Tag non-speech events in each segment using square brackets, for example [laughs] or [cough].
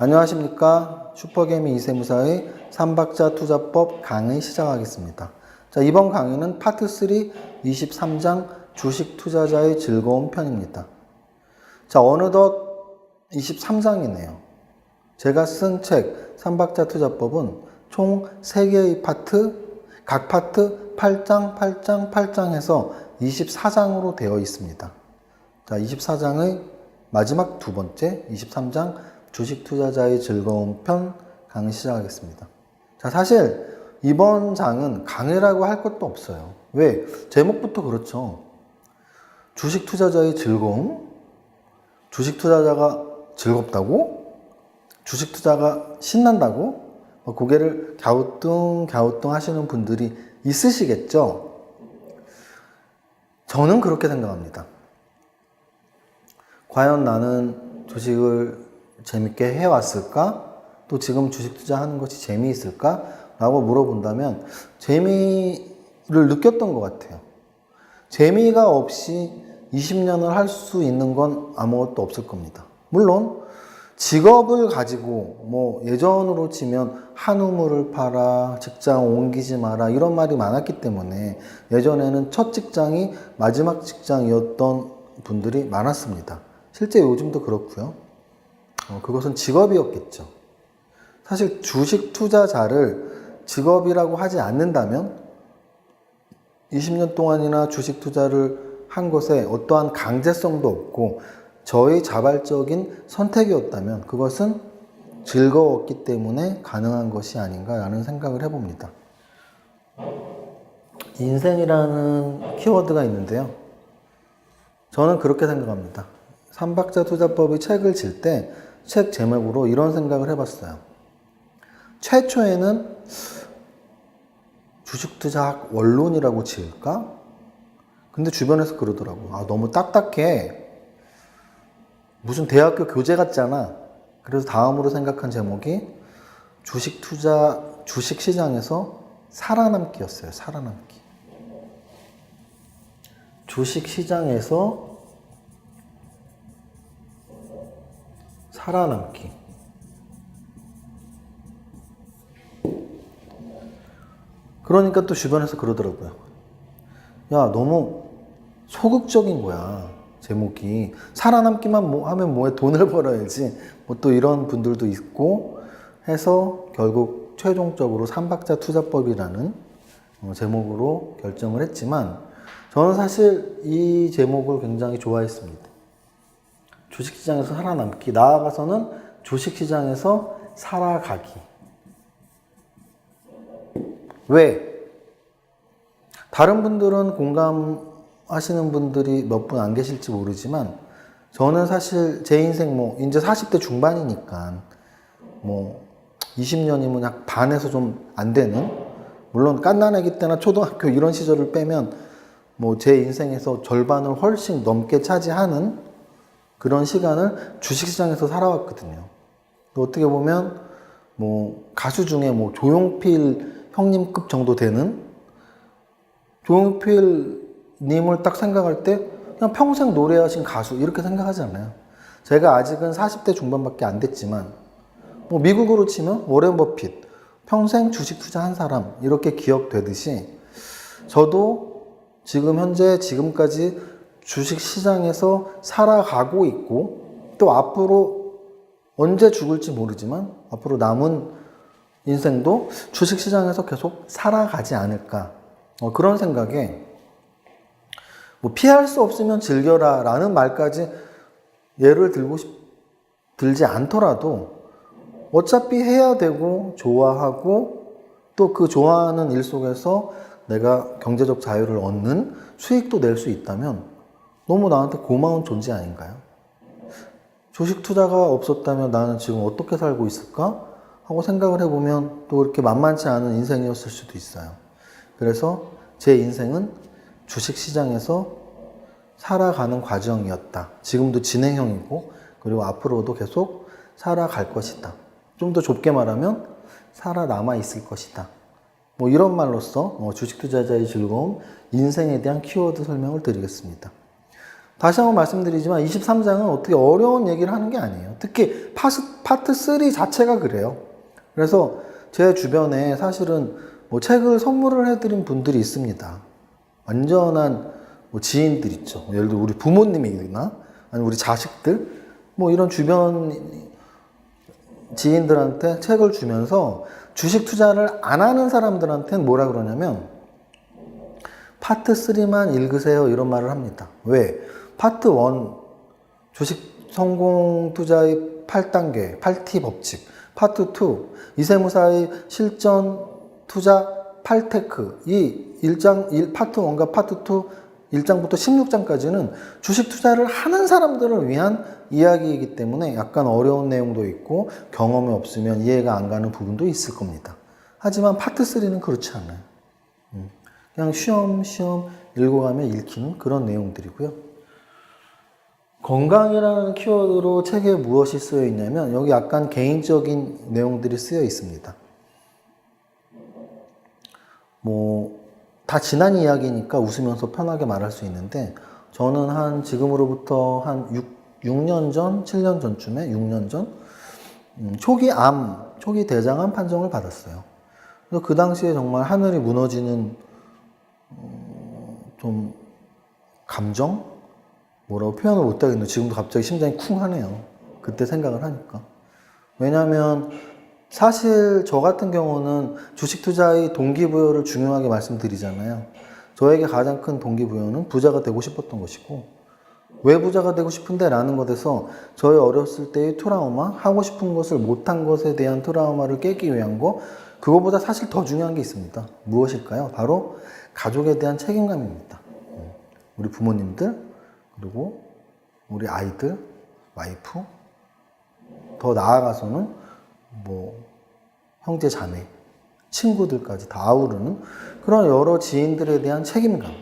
안녕하십니까. 슈퍼개미 이세무사의 삼박자 투자법 강의 시작하겠습니다. 자, 이번 강의는 파트 3 23장 주식 투자자의 즐거운 편입니다. 자, 어느덧 23장이네요. 제가 쓴책 삼박자 투자법은 총 3개의 파트, 각 파트 8장, 8장, 8장 해서 24장으로 되어 있습니다. 자, 24장의 마지막 두 번째, 23장 주식 투자자의 즐거운 편 강의 시작하겠습니다. 자, 사실 이번 장은 강의라고 할 것도 없어요. 왜? 제목부터 그렇죠. 주식 투자자의 즐거움? 주식 투자자가 즐겁다고? 주식 투자가 신난다고? 뭐 고개를 갸우뚱 갸우뚱 하시는 분들이 있으시겠죠? 저는 그렇게 생각합니다. 과연 나는 주식을 재밌게 해왔을까? 또 지금 주식 투자하는 것이 재미있을까? 라고 물어본다면 재미를 느꼈던 것 같아요. 재미가 없이 20년을 할 수 있는 건 아무것도 없을 겁니다. 물론 직업을 가지고 뭐 예전으로 치면 한우물을 팔아 직장 옮기지 마라 이런 말이 많았기 때문에 예전에는 첫 직장이 마지막 직장이었던 분들이 많았습니다. 실제 요즘도 그렇고요. 어, 그것은 직업이었겠죠. 사실 주식 투자자를 직업이라고 하지 않는다면 20년 동안이나 주식 투자를 한 것에 어떠한 강제성도 없고 저의 자발적인 선택이었다면 그것은 즐거웠기 때문에 가능한 것이 아닌가라는 생각을 해봅니다. 인생이라는 키워드가 있는데요. 저는 그렇게 생각합니다. 삼박자 투자법의 책을 질때 책 제목으로 이런 생각을 해봤어요. 최초에는 주식 투자학 원론이라고 지을까? 근데 주변에서 그러더라고. 아, 너무 딱딱해. 무슨 대학교 교재 같잖아. 그래서 다음으로 생각한 제목이 주식 투자, 주식 시장에서 살아남기였어요. 살아남기. 주식 시장에서 살아남기. 그러니까 또 주변에서 그러더라고요. 야, 너무 소극적인 거야. 제목이. 살아남기만 뭐 하면 뭐해 돈을 [laughs] 벌어야지. 뭐 또 이런 분들도 있고 해서 결국 최종적으로 삼박자 투자법이라는 어, 제목으로 결정을 했지만 저는 사실 이 제목을 굉장히 좋아했습니다. 주식시장에서 살아남기. 나아가서는 주식시장에서 살아가기. 왜? 다른 분들은 공감하시는 분들이 몇 분 안 계실지 모르지만 저는 사실 제 인생 뭐 이제 40대 중반이니까 뭐 20년이면 약 반에서 좀 안 되는 물론 깐난애기 때나 초등학교 이런 시절을 빼면 뭐 제 인생에서 절반을 훨씬 넘게 차지하는 그런 시간을 주식시장에서 살아왔거든요. 또 어떻게 보면 뭐 가수 중에 뭐 조용필 형님급 정도 되는 조용필 님을 딱 생각할 때 그냥 평생 노래하신 가수 이렇게 생각하지 않아요. 제가 아직은 40대 중반밖에 안 됐지만 뭐 미국으로 치면 워렌 버핏 평생 주식 투자한 사람 이렇게 기억되듯이 저도 지금 현재 지금까지 주식 시장에서 살아가고 있고 또 앞으로 언제 죽을지 모르지만 앞으로 남은 인생도 주식 시장에서 계속 살아가지 않을까. 어, 그런 생각에 뭐 피할 수 없으면 즐겨라 라는 말까지 예를 들고 싶, 들지 않더라도 어차피 해야 되고 좋아하고 또 그 좋아하는 일 속에서 내가 경제적 자유를 얻는 수익도 낼 수 있다면 너무 나한테 고마운 존재 아닌가요? 주식 투자가 없었다면 나는 지금 어떻게 살고 있을까? 하고 생각을 해보면 또 그렇게 만만치 않은 인생이었을 수도 있어요. 그래서 제 인생은 주식 시장에서 살아가는 과정이었다. 지금도 진행형이고, 그리고 앞으로도 계속 살아갈 것이다. 좀 더 좁게 말하면 살아남아 있을 것이다. 뭐 이런 말로써 어, 주식 투자자의 즐거움, 인생에 대한 키워드 설명을 드리겠습니다. 다시 한번 말씀드리지만 23장은 어떻게 어려운 얘기를 하는 게 아니에요. 특히 파스, 파트 3 자체가 그래요. 그래서 제 주변에 사실은 뭐 책을 선물을 해드린 분들이 있습니다. 완전한 뭐 지인들 있죠. 예를 들어 우리 부모님이나 아니 우리 자식들 뭐 이런 주변 지인들한테 책을 주면서 주식 투자를 안 하는 사람들한테는 뭐라 그러냐면 파트 3만 읽으세요 이런 말을 합니다. 왜? 파트 1 주식 성공 투자의 8단계, 8T 법칙. 파트 2 이세무사의 실전 투자 8테크. 이 1장 1 파트 1과 파트 2 1장부터 16장까지는 주식 투자를 하는 사람들을 위한 이야기이기 때문에 약간 어려운 내용도 있고 경험이 없으면 이해가 안 가는 부분도 있을 겁니다. 하지만 파트 3는 그렇지 않아요. 음, 그냥 쉬엄쉬엄 읽어가면 읽히는 그런 내용들이고요. 건강이라는 키워드로 책에 무엇이 쓰여 있냐면 여기 약간 개인적인 내용들이 쓰여 있습니다. 뭐 다 지난 이야기니까 웃으면서 편하게 말할 수 있는데 저는 한 지금으로부터 한 6, 6년 전, 7년 전쯤에 6년 전 음, 초기 암, 초기 대장암 판정을 받았어요. 그래서 그 당시에 정말 하늘이 무너지는 어, 좀 감정 뭐라고 표현을 못 하겠는데 지금도 갑자기 심장이 쿵 하네요. 그때 생각을 하니까. 왜냐하면 사실 저 같은 경우는 주식 투자의 동기부여를 중요하게 말씀드리잖아요. 저에게 가장 큰 동기부여는 부자가 되고 싶었던 것이고, 왜 부자가 되고 싶은데? 라는 것에서 저의 어렸을 때의 트라우마, 하고 싶은 것을 못한 것에 대한 트라우마를 깨기 위한 거, 그거보다 사실 더 중요한 게 있습니다. 무엇일까요? 바로 가족에 대한 책임감입니다. 우리 부모님들, 그리고 우리 아이들, 와이프, 더 나아가서는 뭐 형제 자매, 친구들까지 다 아우르는 그런 여러 지인들에 대한 책임감.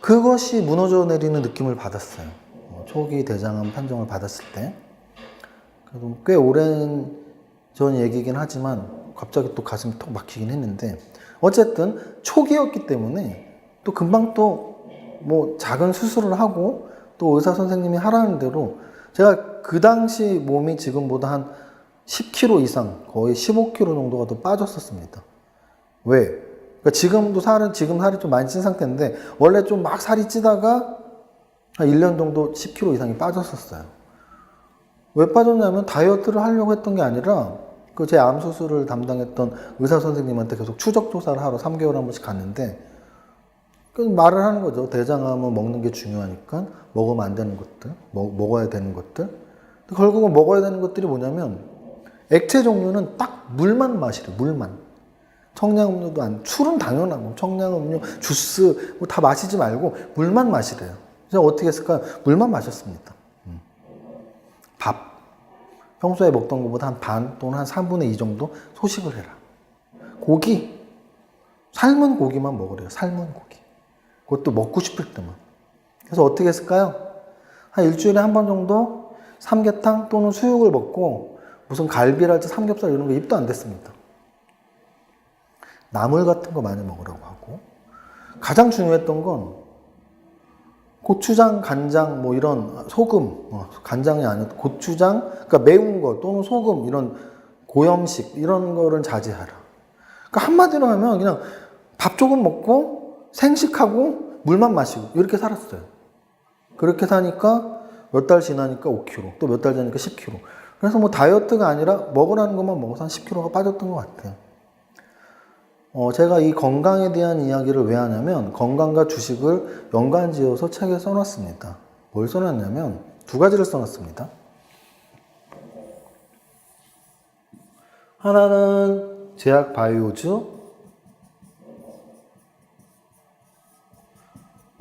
그것이 무너져 내리는 느낌을 받았어요. 어, 초기 대장암 판정을 받았을 때. 그래도 꽤 오랜 전 얘기긴 하지만 갑자기 또 가슴이 톡 막히긴 했는데 어쨌든 초기였기 때문에 또 금방 또 뭐 작은 수술을 하고 또 의사 선생님이 하라는 대로 제가 그 당시 몸이 지금보다 한 10kg 이상, 거의 15kg 정도가 더 빠졌었습니다. 왜? 그러니까 지금도 살은, 지금 살이 좀 많이 찐 상태인데, 원래 좀 막 살이 찌다가 한 1년 정도 10kg 이상이 빠졌었어요. 왜 빠졌냐면 다이어트를 하려고 했던 게 아니라, 그 제 암 수술을 담당했던 의사 선생님한테 계속 추적 조사를 하러 3개월에 한 번씩 갔는데, 그 말을 하는 거죠. 대장암은 먹는 게 중요하니까 먹으면 안 되는 것들, 먹, 먹어야 되는 것들. 결국은 먹어야 되는 것들이 뭐냐면 액체 종류는 딱 물만 마시래, 물만. 청량음료도 안, 술은 당연하고, 청량음료, 주스, 뭐 다 마시지 말고, 물만 마시래요. 그래서 어떻게 했을까요? 물만 마셨습니다. 음. 밥. 평소에 먹던 것보다 한 반 또는 한 3분의 2 정도 소식을 해라. 고기. 삶은 고기만 먹으래요. 삶은 고기. 그것도 먹고 싶을 때만. 그래서 어떻게 했을까요? 한 일주일에 한 번 정도 삼계탕 또는 수육을 먹고 무슨 갈비랄지 삼겹살 이런 거 입도 안 댔습니다. 나물 같은 거 많이 먹으라고 하고 가장 중요했던 건 고추장, 간장 뭐 이런 소금, 어, 간장이 아니라 고추장, 그러니까 매운 거 또는 소금 이런 고염식 이런 거를 자제하라. 그러니까 한마디로 하면 그냥 밥 조금 먹고 생식하고 물만 마시고 이렇게 살았어요. 그렇게 사니까 몇 달 지나니까 5kg, 또 몇 달 지나니까 10kg. 그래서 뭐 다이어트가 아니라 먹으라는 것만 먹어서 한 10kg가 빠졌던 것 같아요. 어, 제가 이 건강에 대한 이야기를 왜 하냐면 건강과 주식을 연관 지어서 책에 써놨습니다. 뭘 써놨냐면 두 가지를 써놨습니다. 하나는 제약 바이오주,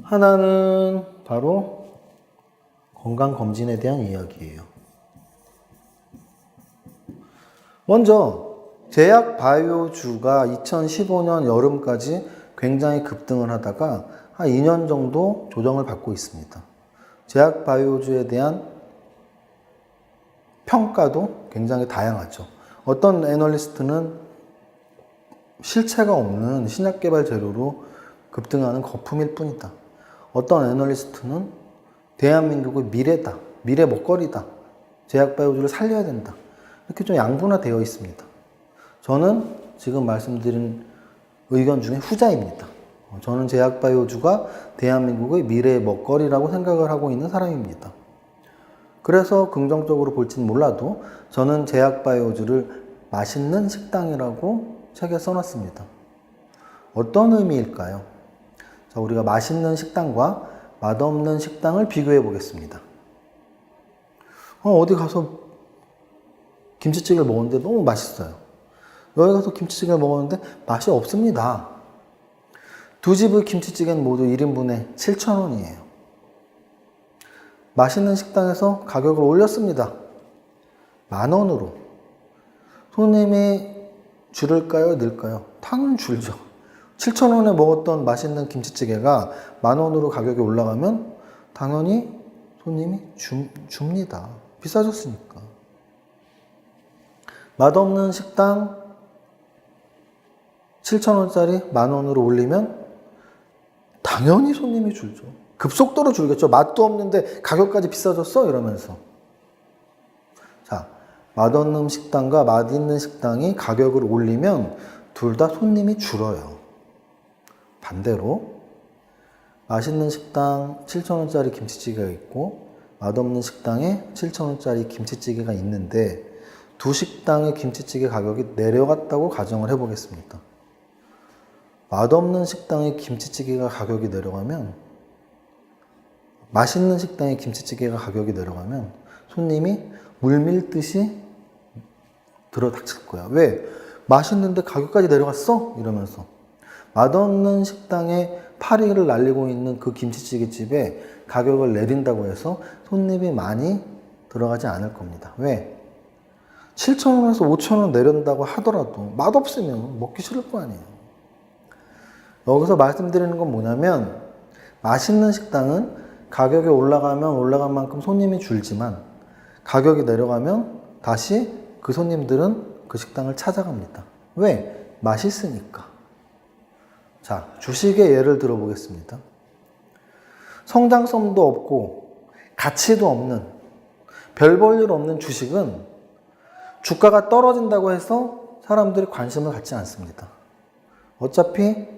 하나는 바로 건강검진에 대한 이야기예요. 먼저 제약 바이오주가 2015년 여름까지 굉장히 급등을 하다가 한 2년 정도 조정을 받고 있습니다. 제약 바이오주에 대한 평가도 굉장히 다양하죠. 어떤 애널리스트는 실체가 없는 신약 개발 재료로 급등하는 거품일 뿐이다. 어떤 애널리스트는 대한민국의 미래다. 미래 먹거리다. 제약 바이오주를 살려야 된다. 이렇게 좀 양분화되어 있습니다. 저는 지금 말씀드린 의견 중에 후자입니다. 어, 저는 제약 바이오주가 대한민국의 미래의 먹거리라고 생각을 하고 있는 사람입니다. 그래서 긍정적으로 볼지는 몰라도 저는 제약 바이오주를 맛있는 식당이라고 책에 써놨습니다. 어떤 의미일까요? 자, 우리가 맛있는 식당과 맛없는 식당을 비교해 보겠습니다. 어, 어디 가서 김치찌개를 먹었는데 너무 맛있어요. 여기 가서 김치찌개를 먹었는데 맛이 없습니다. 두 집의 김치찌개는 모두 1인분에 7,000원이에요. 맛있는 식당에서 가격을 올렸습니다. 만 원으로. 손님이 줄을까요? 늘까요? 당연 줄죠. 7,000원에 먹었던 맛있는 김치찌개가 만 원으로 가격이 올라가면 당연히 손님이 줍, 줍니다. 비싸졌으니까. 맛없는 식당 7,000원짜리 만 원으로 올리면 당연히 손님이 줄죠. 급속도로 줄겠죠. 맛도 없는데 가격까지 비싸졌어? 이러면서. 자, 맛없는 식당과 맛있는 식당이 가격을 올리면 둘 다 손님이 줄어요. 반대로 맛있는 식당 7,000원짜리 김치찌개가 있고 맛없는 식당에 7,000원짜리 김치찌개가 있는데 두 식당의 김치찌개 가격이 내려갔다고 가정을 해보겠습니다. 맛없는 식당의 김치찌개가 가격이 내려가면 맛있는 식당의 김치찌개가 가격이 내려가면 손님이 물밀듯이 들어닥칠 거야. 왜? 맛있는데 가격까지 내려갔어? 이러면서. 맛없는 식당에 파리를 날리고 있는 그 김치찌개 집에 가격을 내린다고 해서 손님이 많이 들어가지 않을 겁니다. 왜? 7,000원에서 5,000원 내린다고 하더라도 맛없으면 먹기 싫을 거 아니에요. 여기서 말씀드리는 건 뭐냐면 맛있는 식당은 가격이 올라가면 올라간 만큼 손님이 줄지만 가격이 내려가면 다시 그 손님들은 그 식당을 찾아갑니다. 왜? 맛있으니까. 자, 주식의 예를 들어보겠습니다. 성장성도 없고 가치도 없는 별 볼일 없는 주식은 주가가 떨어진다고 해서 사람들이 관심을 갖지 않습니다. 어차피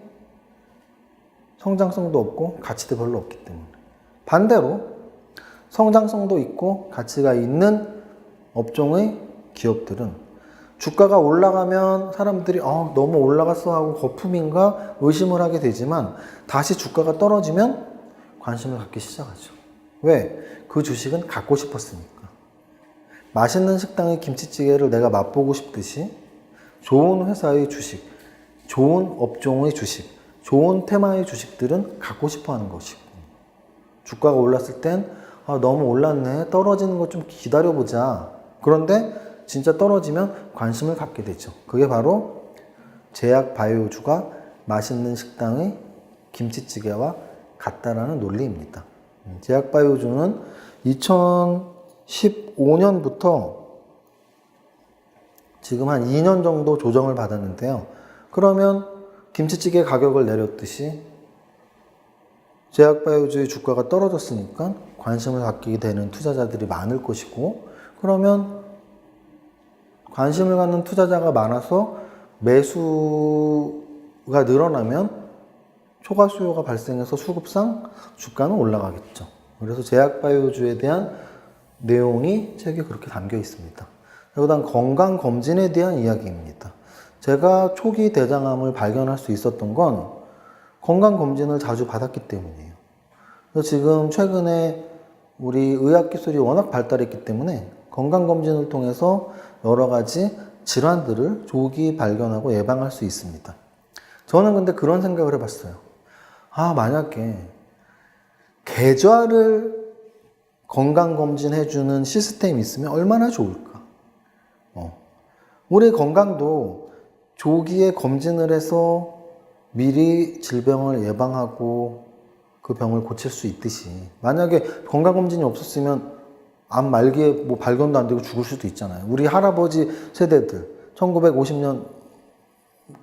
성장성도 없고 가치도 별로 없기 때문에. 반대로 성장성도 있고 가치가 있는 업종의 기업들은 주가가 올라가면 사람들이 어, 너무 올라갔어 하고 거품인가 의심을 하게 되지만 다시 주가가 떨어지면 관심을 갖기 시작하죠. 왜? 그 주식은 갖고 싶었으니까. 맛있는 식당의 김치찌개를 내가 맛보고 싶듯이 좋은 회사의 주식, 좋은 업종의 주식, 좋은 테마의 주식들은 갖고 싶어 하는 것이고 주가가 올랐을 땐 아, 너무 올랐네 떨어지는 거좀 기다려보자 그런데 진짜 떨어지면 관심을 갖게 되죠. 그게 바로 제약 바이오주가 맛있는 식당의 김치찌개와 같다라는 논리입니다. 음, 제약 바이오주는 2015년부터 지금 한 2년 정도 조정을 받았는데요. 그러면 김치찌개 가격을 내렸듯이 제약바이오주의 주가가 떨어졌으니까 관심을 갖게 되는 투자자들이 많을 것이고 그러면 관심을 갖는 투자자가 많아서 매수가 늘어나면 초과 수요가 발생해서 수급상 주가는 올라가겠죠. 그래서 제약바이오주에 대한 내용이 책에 그렇게 담겨 있습니다. 그다음 건강 검진에 대한 이야기입니다. 제가 초기 대장암을 발견할 수 있었던 건 건강검진을 자주 받았기 때문이에요. 지금 최근에 우리 의학기술이 워낙 발달했기 때문에 건강검진을 통해서 여러 가지 질환들을 조기 발견하고 예방할 수 있습니다. 저는 근데 그런 생각을 해봤어요. 아, 만약에 계좌를 건강검진해주는 시스템이 있으면 얼마나 좋을까? 어. 우리 건강도 조기에 검진을 해서 미리 질병을 예방하고 그 병을 고칠 수 있듯이 만약에 건강검진이 없었으면 암 말기에 뭐 발견도 안 되고 죽을 수도 있잖아요. 우리 할아버지 세대들 1950년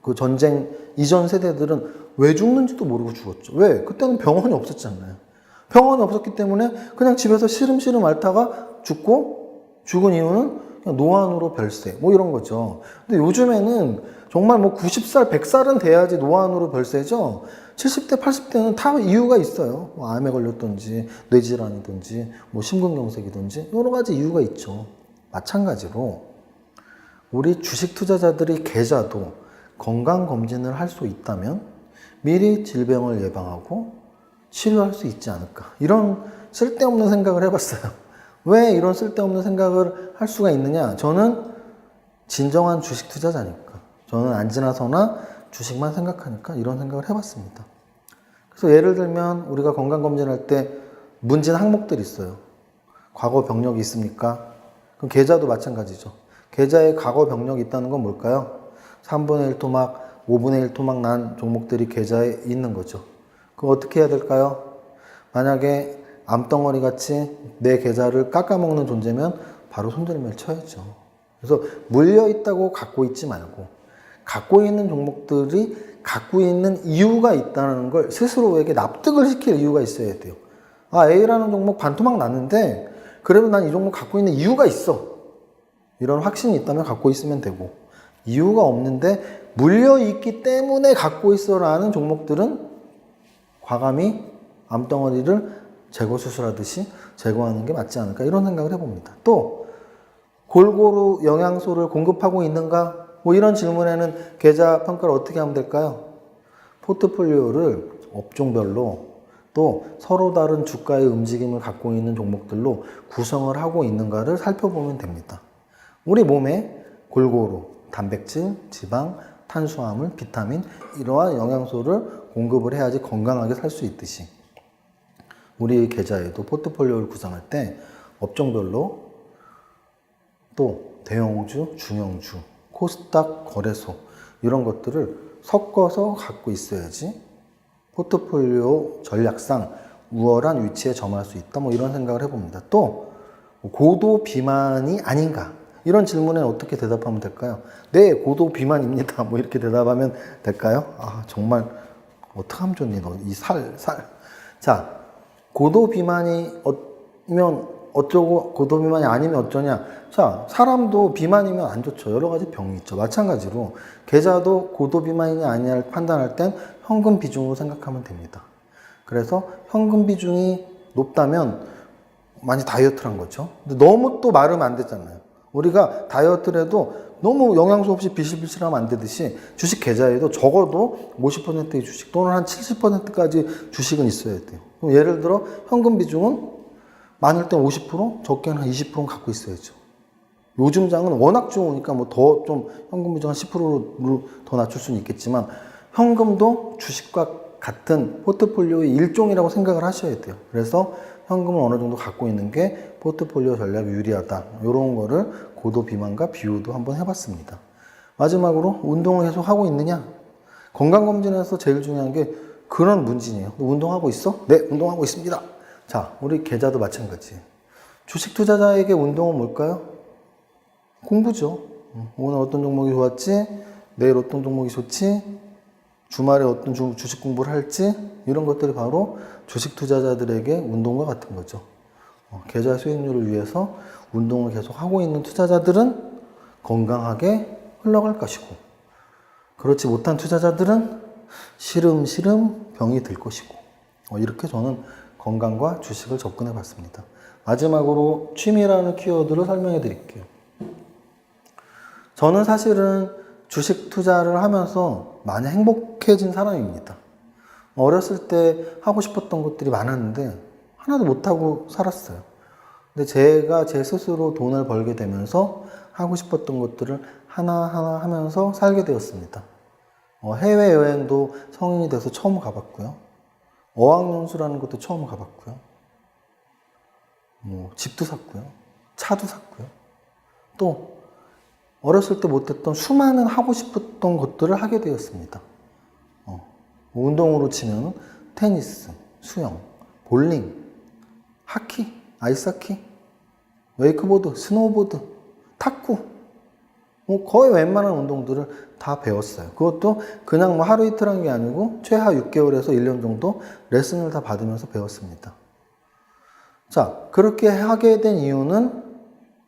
그 전쟁 이전 세대들은 왜 죽는지도 모르고 죽었죠. 왜? 그때는 병원이 없었잖아요. 병원이 없었기 때문에 그냥 집에서 시름시름 앓다가 죽고 죽은 이유는 노안으로 별세 뭐 이런 거죠. 근데 요즘에는 정말 뭐 90살, 100살은 돼야지 노안으로 별세죠. 70대, 80대는 다 이유가 있어요. 뭐 암에 걸렸든지 뇌질환이든지 뭐 심근경색이든지 여러 가지 이유가 있죠. 마찬가지로 우리 주식 투자자들이 계좌도 건강 검진을 할 수 있다면 미리 질병을 예방하고 치료할 수 있지 않을까. 이런 쓸데없는 생각을 해봤어요. [laughs] 왜 이런 쓸데없는 생각을 할 수가 있느냐? 저는 진정한 주식 투자자니까. 저는 안 지나서나 주식만 생각하니까 이런 생각을 해봤습니다. 그래서 예를 들면 우리가 건강검진할 때 문진 항목들이 있어요. 과거 병력이 있습니까? 그럼 계좌도 마찬가지죠. 계좌에 과거 병력이 있다는 건 뭘까요? 3분의 1 토막, 5분의 1 토막 난 종목들이 계좌에 있는 거죠. 그럼 어떻게 해야 될까요? 만약에 암덩어리 같이 내 계좌를 깎아먹는 존재면 바로 손절매를 쳐야죠. 그래서 물려 있다고 갖고 있지 말고 갖고 있는 종목들이 갖고 있는 이유가 있다는 걸 스스로에게 납득을 시킬 이유가 있어야 돼요. 아, A라는 종목 반토막 났는데 그래도 난이 종목 갖고 있는 이유가 있어. 이런 확신이 있다면 갖고 있으면 되고 이유가 없는데 물려 있기 때문에 갖고 있어라는 종목들은 과감히 암덩어리를 제거 수술하듯이 제거하는 게 맞지 않을까 이런 생각을 해봅니다. 또 골고루 영양소를 공급하고 있는가? 뭐 이런 질문에는 계좌 평가를 어떻게 하면 될까요? 포트폴리오를 업종별로 또 서로 다른 주가의 움직임을 갖고 있는 종목들로 구성을 하고 있는가를 살펴보면 됩니다. 우리 몸에 골고루 단백질, 지방, 탄수화물, 비타민 이러한 영양소를 공급을 해야지 건강하게 살 수 있듯이 우리 계좌에도 포트폴리오를 구성할 때 업종별로 또 대형주, 중형주, 코스닥 거래소 이런 것들을 섞어서 갖고 있어야지 포트폴리오 전략상 우월한 위치에 점할 수 있다. 뭐 이런 생각을 해봅니다. 또 고도 비만이 아닌가? 이런 질문에 어떻게 대답하면 될까요? 네, 고도 비만입니다. 뭐 이렇게 대답하면 될까요? 아, 정말 어떡하면 좋니, 너. 이 살, 살. 자, 고도 비만이면 어쩌고 고도 비만이 아니면 어쩌냐? 자, 사람도 비만이면 안 좋죠. 여러 가지 병이 있죠. 마찬가지로 계좌도 고도 비만이냐 아니냐를 판단할 땐 현금 비중으로 생각하면 됩니다. 그래서 현금 비중이 높다면 많이 다이어트를 한 거죠. 근데 너무 또 마르면 안 되잖아요. 우리가 다이어트를 해도 너무 영양소 없이 비실비실하면 안 되듯이 주식 계좌에도 적어도 50%의 주식 또는 한 70%까지 주식은 있어야 돼요. 그럼 예를 들어 현금 비중은 많을 땐 50%, 적게는 한 20%는 갖고 있어야죠. 요즘 장은 워낙 좋으니까 뭐 더 좀 현금 비중 한 10%로 더 낮출 수는 있겠지만 현금도 주식과 같은 포트폴리오의 일종이라고 생각을 하셔야 돼요. 그래서 현금을 어느 정도 갖고 있는 게 포트폴리오 전략이 유리하다. 이런 거를 고도 비만과 비교도 한번 해봤습니다. 마지막으로 운동을 계속 하고 있느냐? 건강검진에서 제일 중요한 게 그런 문진이에요. 너 운동하고 있어? 네, 운동하고 있습니다. 자, 우리 계좌도 마찬가지. 주식 투자자에게 운동은 뭘까요? 공부죠. 음, 오늘 어떤 종목이 좋았지? 내일 어떤 종목이 좋지? 주말에 어떤 주, 주식 공부를 할지? 이런 것들이 바로 주식 투자자들에게 운동과 같은 거죠. 어, 계좌 수익률을 위해서 운동을 계속 하고 있는 투자자들은 건강하게 흘러갈 것이고, 그렇지 못한 투자자들은 시름시름 병이 들 것이고, 어, 이렇게 저는 건강과 주식을 접근해 봤습니다. 마지막으로 취미라는 키워드를 설명해 드릴게요. 저는 사실은 주식 투자를 하면서 많이 행복해진 사람입니다. 어렸을 때 하고 싶었던 것들이 많았는데 하나도 못하고 살았어요. 근데 제가 제 스스로 돈을 벌게 되면서 하고 싶었던 것들을 하나하나 하면서 살게 되었습니다. 어, 해외여행도 성인이 돼서 처음 가봤고요. 어학연수라는 것도 처음 가봤고요. 뭐 집도 샀고요. 차도 샀고요. 또 어렸을 때 못했던 수많은 하고 싶었던 것들을 하게 되었습니다. 어, 운동으로 치면 테니스, 수영, 볼링, 하키, 아이스하키, 웨이크보드, 스노우보드, 탁구, 뭐 거의 웬만한 운동들을 다 배웠어요. 그것도 그냥 뭐 하루 이틀 한 게 아니고 최하 6개월에서 1년 정도 레슨을 다 받으면서 배웠습니다. 자, 그렇게 하게 된 이유는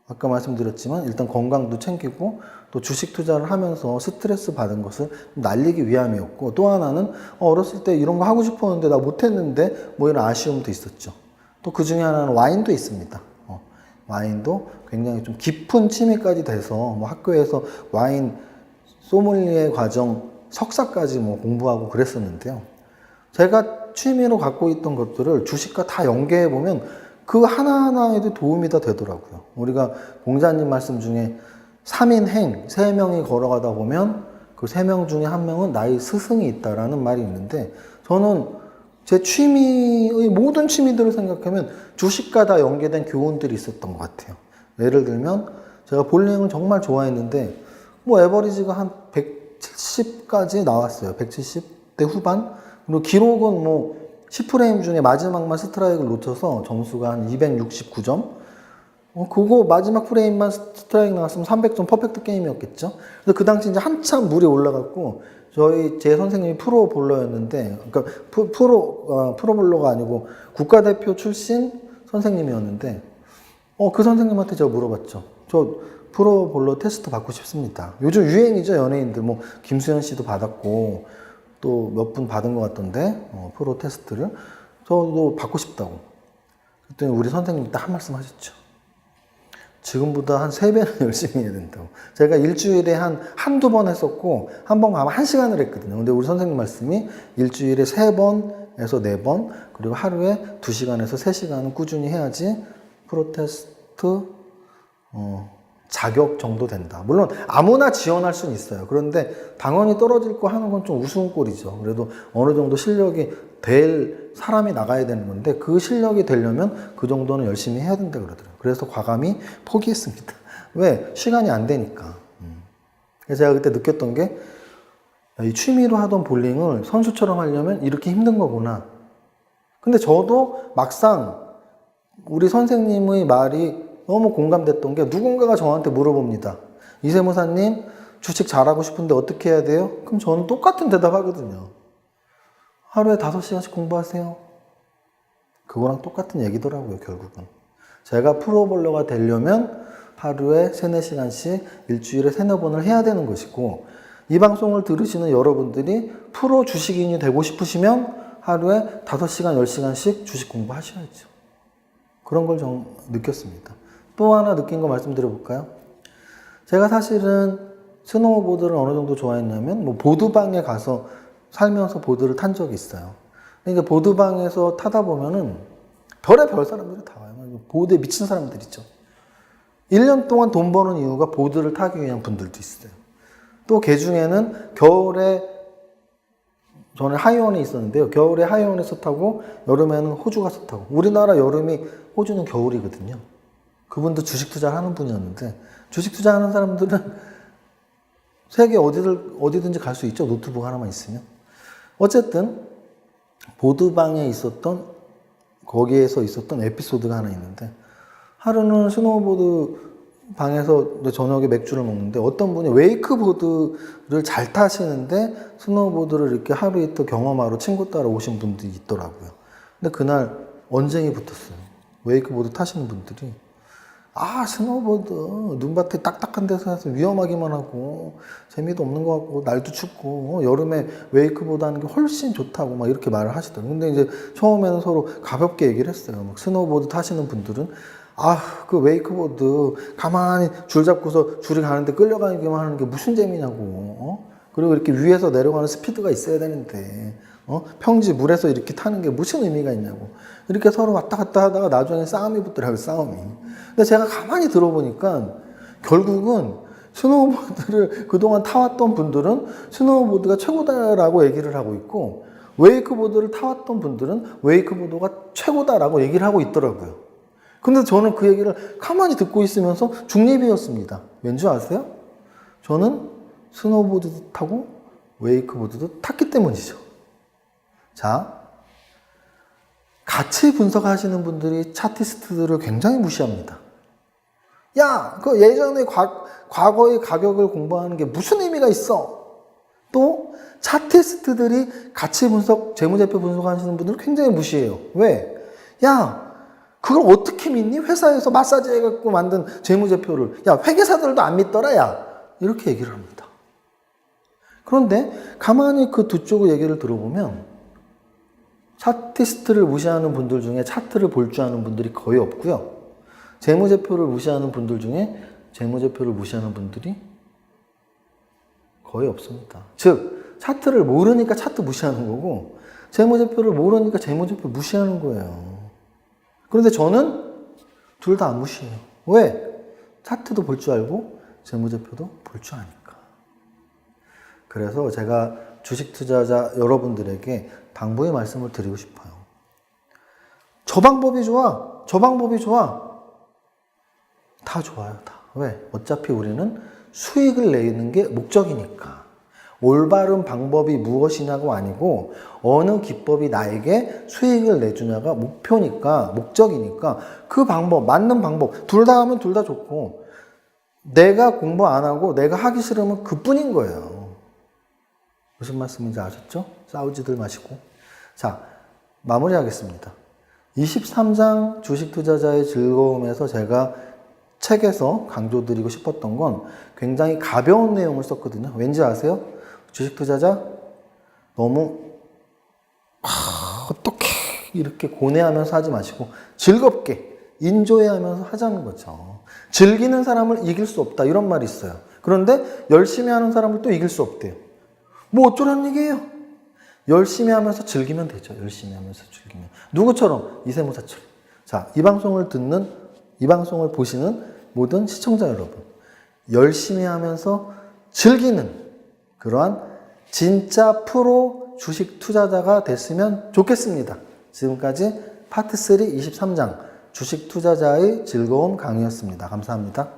아까 말씀드렸지만 일단 건강도 챙기고 또 주식 투자를 하면서 스트레스 받은 것을 날리기 위함이었고 또 하나는 어, 어렸을 때 이런 거 하고 싶었는데 나 못했는데 뭐 이런 아쉬움도 있었죠. 또 그 중에 하나는 와인도 있습니다. 어, 와인도 굉장히 좀 깊은 취미까지 돼서 뭐 학교에서 와인 소믈리에 과정 석사까지 뭐 공부하고 그랬었는데요. 제가 취미로 갖고 있던 것들을 주식과 다 연계해 보면 그 하나하나에도 도움이 다 되더라고요. 우리가 공자님 말씀 중에 3인 행, 세명이 걸어가다 보면 그세명 중에 한 명은 나의 스승이 있다라는 말이 있는데 저는 제 취미의 모든 취미들을 생각하면 주식과 다 연계된 교훈들이 있었던 것 같아요. 예를 들면 제가 볼링을 정말 좋아했는데 뭐 에버리지가 한 170까지 나왔어요. 170대 후반. 그리고 기록은 뭐 10프레임 중에 마지막만 스트라이크를 놓쳐서 점수가 한 269점. 어, 그거 마지막 프레임만 스트라이크 나왔으면 300점 퍼펙트 게임이었겠죠. 그래서 그 당시 이제 한참 물이 올라갔고 저희 제 선생님이 프로 볼러였는데, 그러니까 프, 프로 어, 프로 볼러가 아니고 국가대표 출신 선생님이었는데, 어, 그 선생님한테 제가 물어봤죠. 저 프로 볼러 테스트 받고 싶습니다. 요즘 유행이죠, 연예인들. 뭐, 김수현 씨도 받았고, 또 몇 분 받은 것 같던데, 어, 프로 테스트를. 저도 받고 싶다고. 그랬더니 우리 선생님이 딱 한 말씀 하셨죠. 지금보다 한 세배는 [laughs] 열심히 해야 된다고. 제가 일주일에 한, 한두 번 했었고, 한 번 가면 한 시간을 했거든요. 근데 우리 선생님 말씀이 일주일에 세 번에서 네 번, 그리고 하루에 두 시간에서 세 시간은 꾸준히 해야지 프로테스트, 어, 자격 정도 된다. 물론 아무나 지원할 수는 있어요. 그런데 당연히 떨어질 거 하는 건 좀 우스운 꼴이죠. 그래도 어느 정도 실력이 될 사람이 나가야 되는 건데 그 실력이 되려면 그 정도는 열심히 해야 된다 그러더라고요. 그래서 과감히 포기했습니다. [laughs] 왜? 시간이 안 되니까. 음. 그래서 제가 그때 느꼈던 게 이 취미로 하던 볼링을 선수처럼 하려면 이렇게 힘든 거구나. 근데 저도 막상 우리 선생님의 말이 너무 공감됐던 게 누군가가 저한테 물어봅니다. 이세무사님, 주식 잘하고 싶은데 어떻게 해야 돼요? 그럼 저는 똑같은 대답 하거든요. 하루에 5시간씩 공부하세요. 그거랑 똑같은 얘기더라고요, 결국은. 제가 프로볼러가 되려면 하루에 3, 4시간씩 일주일에 3, 4번을 해야 되는 것이고, 이 방송을 들으시는 여러분들이 프로 주식인이 되고 싶으시면 하루에 5시간, 10시간씩 주식 공부하셔야죠. 그런 걸 좀 느꼈습니다. 또 하나 느낀 거 말씀드려 볼까요? 제가 사실은 스노우보드를 어느 정도 좋아했냐면 뭐 보드방에 가서 살면서 보드를 탄 적이 있어요. 근데 이제 보드방에서 타다 보면은 별의 별 사람들이 다 와요. 보드에 미친 사람들 있죠. 1년 동안 돈 버는 이유가 보드를 타기 위한 분들도 있어요. 또 개 중에는 겨울에 저는 하이원에 있었는데요. 겨울에 하이원에서 타고 여름에는 호주 가서 타고. 우리나라 여름이 호주는 겨울이거든요. 그분도 주식 투자를 하는 분이었는데 주식 투자하는 사람들은 세계 어디들 어디든지 갈 수 있죠. 노트북 하나만 있으면. 어쨌든 보드방에 있었던 거기에서 있었던 에피소드가 하나 있는데 하루는 스노우보드 방에서 저녁에 맥주를 먹는데 어떤 분이 웨이크보드를 잘 타시는데 스노우보드를 이렇게 하루 이틀 경험하러 친구 따라 오신 분들이 있더라고요. 근데 그날 언쟁이 붙었어요. 웨이크보드 타시는 분들이 아 스노우보드 눈밭에 딱딱한 데서 해서 위험하기만 하고 재미도 없는 것 같고 날도 춥고 어, 여름에 웨이크보드 하는 게 훨씬 좋다고 막 이렇게 말을 하시더라고요. 근데 이제 처음에는 서로 가볍게 얘기를 했어요. 막 스노우보드 타시는 분들은 아 그 웨이크보드 가만히 줄 잡고서 줄이 가는데 끌려가기만 하는 게 무슨 재미냐고 어? 그리고 이렇게 위에서 내려가는 스피드가 있어야 되는데 어? 평지 물에서 이렇게 타는 게 무슨 의미가 있냐고. 이렇게 서로 왔다 갔다 하다가 나중에 싸움이 붙더라고요 싸움이. 근데 제가 가만히 들어보니까 결국은 스노우보드를 [laughs] 그동안 타왔던 분들은 스노우보드가 최고다라고 얘기를 하고 있고 웨이크보드를 타왔던 분들은 웨이크보드가 최고다라고 얘기를 하고 있더라고요. 근데 저는 그 얘기를 가만히 듣고 있으면서 중립이었습니다. 왠지 아세요? 저는 스노우보드도 타고 웨이크보드도 탔기 때문이죠 자, 가치 분석하시는 분들이 차티스트들을 굉장히 무시합니다. 야, 그 예전에 과, 과거의 가격을 공부하는 게 무슨 의미가 있어? 또 차티스트들이 가치 분석, 재무제표 분석하시는 분들을 굉장히 무시해요. 왜? 야, 그걸 어떻게 믿니? 회사에서 마사지 해갖고 만든 재무제표를. 야, 회계사들도 안 믿더라, 야. 이렇게 얘기를 합니다. 그런데 가만히 그 두 쪽의 얘기를 들어보면 차티스트를 무시하는 분들 중에 차트를 볼 줄 아는 분들이 거의 없고요. 재무제표를 무시하는 분들 중에 재무제표를 무시하는 분들이 거의 없습니다. 즉, 차트를 모르니까 차트 무시하는 거고, 재무제표를 모르니까 재무제표 무시하는 거예요. 그런데 저는 둘 다 안 무시해요. 왜? 차트도 볼 줄 알고, 재무제표도 볼 줄 아니까. 그래서 제가 주식 투자자 여러분들에게 당부의 말씀을 드리고 싶어요. 저 방법이 좋아. 저 방법이 좋아. 다 좋아요, 다. 왜? 어차피 우리는 수익을 내는 게 목적이니까. 올바른 방법이 무엇이냐고 아니고 어느 기법이 나에게 수익을 내주냐가 목표니까 목적이니까 그 방법 맞는 방법 둘 다 하면 둘 다 좋고 내가 공부 안 하고 내가 하기 싫으면 그뿐인 거예요. 무슨 말씀인지 아셨죠? 싸우지들 마시고. 자, 마무리하겠습니다. 23장 주식 투자자의 즐거움에서 제가 책에서 강조드리고 싶었던 건 굉장히 가벼운 내용을 썼거든요. 왠지 아세요? 주식 투자자 너무 아, 어떻게 이렇게 고뇌하면서 하지 마시고 즐겁게 인조해하면서 하자는 거죠. 즐기는 사람을 이길 수 없다 이런 말이 있어요. 그런데 열심히 하는 사람을 또 이길 수 없대요. 뭐 어쩌라는 얘기예요? 열심히 하면서 즐기면 되죠. 열심히 하면서 즐기면. 누구처럼? 이세모사처럼. 자, 이 방송을 듣는, 이 방송을 보시는 모든 시청자 여러분. 열심히 하면서 즐기는 그러한 진짜 프로 주식 투자자가 됐으면 좋겠습니다. 지금까지 파트 3 23장 주식 투자자의 즐거움 강의였습니다. 감사합니다.